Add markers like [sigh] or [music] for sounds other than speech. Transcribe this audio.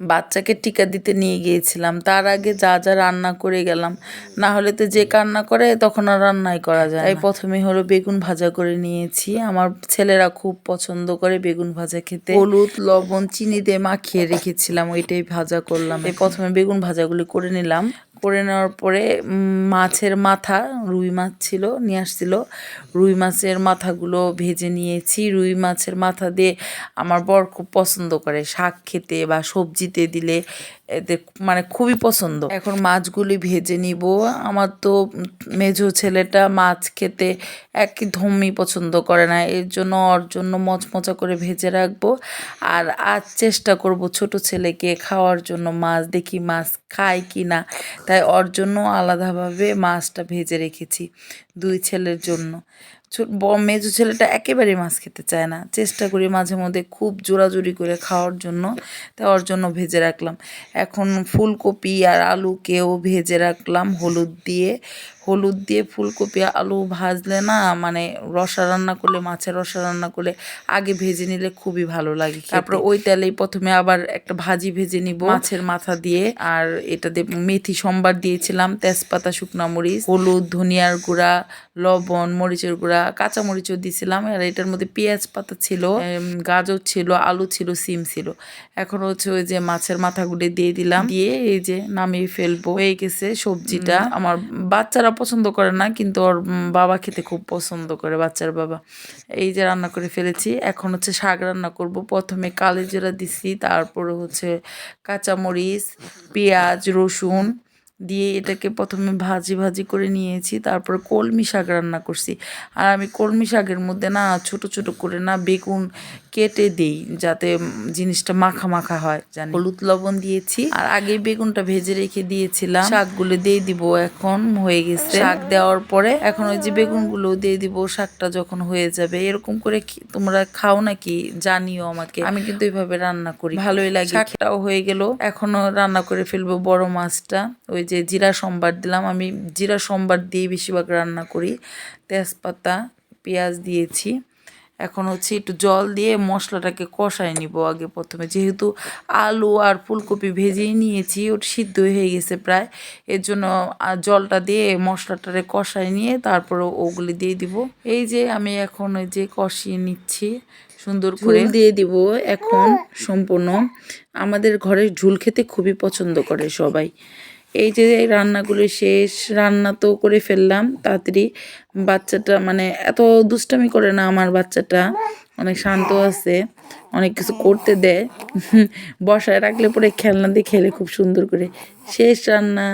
বাচ্চাকে টিকা দিতে নিয়ে গিয়েছিলাম। তার আগে যা যা রান্না করে গেলাম না হলে তো যে কান্না করে তখন আর রান্নাই করা যায় তাই প্রথমে হলো বেগুন ভাজা করে নিয়েছি। আমার ছেলেরা খুব পছন্দ করে বেগুন ভাজা খেতে। হলুদ লবণ চিনি দিয়ে মাখিয়ে [coughs] রেখেছিলাম ওইটাই ভাজা করলাম এই প্রথমে বেগুন ভাজাগুলি করে নিলাম। করে নেওয়ার পরে মাছের মাথা, রুই মাছ ছিল, নিয়ে আসছিল। রুই মাছের মাথাগুলো ভেজে নিয়েছি। রুই মাছের মাথা দিয়ে আমার বর খুব পছন্দ করে। শাক খেতে বা সবজিতে দিলে এতে মানে খুবই পছন্দ। এখন মাছগুলি ভেজে নিব। আমার তো মেজো ছেলেটা মাছ খেতে একদমই পছন্দ করে না। এর জন্য, ওর জন্য মচমচা করে ভেজে রাখব। আর আজ চেষ্টা করব ছোট ছেলেকে খাওয়ার জন্য মাছ, দেখি মাছ খায় কি না তাই ওর জন্য আলাদাভাবে মাছটা ভেজে রেখেছি। দুই ছেলের জন্য। মেজো ছেলেটা একেবারেই মাছ খেতে চায় না। চেষ্টা করি মাঝে মধ্যে খুব জোরাজুরি করে খাওয়ার জন্য তাই ওর জন্য ভেজে রাখলাম। এখন ফুলকপি আর আলুকেও ভেজে রাখলাম হলুদ দিয়ে। হলুদ দিয়ে ফুলকপি আলু ভাজলে না মানে রসা রান্না করলে মাছের রসা রান্না করলে আগে ভেজে নিলে খুবই ভালো লাগে তারপরে ওই তেলেই প্রথমে আবার একটা ভাজি ভেজে নিব। মাছের মাথা দিয়ে আর এটা দিয়ে মেথি সম্বার দিয়েছিলাম তেজপাতা শুকনা মরিচ হলুদ ধনিয়ার গুঁড়া লবণ মরিচের গুঁড়া কাঁচা মরিচও দিয়েছিলাম আর এটার মধ্যে পেঁয়াজ পাতা ছিল গাজর ছিল আলু ছিল সিম ছিল। এখন হচ্ছে ওই যে মাছের মাথাগুলো দিয়ে দিলাম। দিয়ে এই যে নামিয়ে ফেলব। হয়ে গেছে সবজিটা। আমার বাচ্চারা পছন্দ করে না কিন্তু ওর বাবা খেতে খুব পছন্দ করে বাচ্চার বাবা। এই যে রান্না করে ফেলেছি। এখন হচ্ছে শাক রান্না করব। প্রথমে কালো জিরা দিছি তারপরে হচ্ছে কাঁচামরিচ পেঁয়াজ রসুন দিয়ে এটাকে প্রথমে ভাজি ভাজি করে নিয়েছি, তারপর কলমি শাক রান্না করছি। আর আমি কলমি শাকের মধ্যে না ছোট ছোট করে না বেগুন কেটে দিই, যাতে জিনিসটা মাখা মাখা হয় জানি হলুদ লবণ দিয়েছি, আর আগে বেগুনটা ভেজে রেখে দিয়েছিলাম। শাকগুলো দিয়ে দিব এখন, হয়ে গেছে। শাক দেওয়ার পরে এখন ওই যে বেগুনগুলো দিয়ে দিব, শাকটা যখন হয়ে যাবে। এরকম করে তোমরা খাও নাকি? জানিও আমাকে। আমি কিন্তু এইভাবে রান্না করি। ভালোই লাগে। শাকটাও হয়ে গেল। এখনও রান্না করে ফেলব বড় মাছটা। ওই যে জিরা সম্বার দিলাম আমি জিরা সম্বার দিয়ে বেশিরভাগ রান্না করি। তেজপাতা পেঁয়াজ দিয়েছি। এখন হচ্ছে একটু জল দিয়ে মশলাটাকে কষায় নিব আগে প্রথমে। যেহেতু আলু আর ফুলকপি ভেজেই নিয়েছি ওটা সিদ্ধ হয়ে গেছে প্রায়। এর জন্য জলটা দিয়ে মশলাটারে কষায় নিয়ে তারপর ওগুলি দিয়ে দিব। এই যে আমি এখন ওই যে কষিয়ে নিচ্ছি সুন্দর করে। দিয়ে দিব এখন সম্পূর্ণ। আমাদের ঘরে ঝুল খেতে খুবই পছন্দ করে সবাই। এই যে রান্নাগুলো শেষ, রান্না তো করে ফেললাম, তাড়াতাড়ি বাচ্চাটা মানে এত দুষ্টামি করে না আমার বাচ্চাটা, অনেক শান্ত আছে, অনেক কিছু করতে দেয়। বসায় রাখলে পরে খেলনা দিয়ে খেলে খুব সুন্দর করে। শেষ রান্না।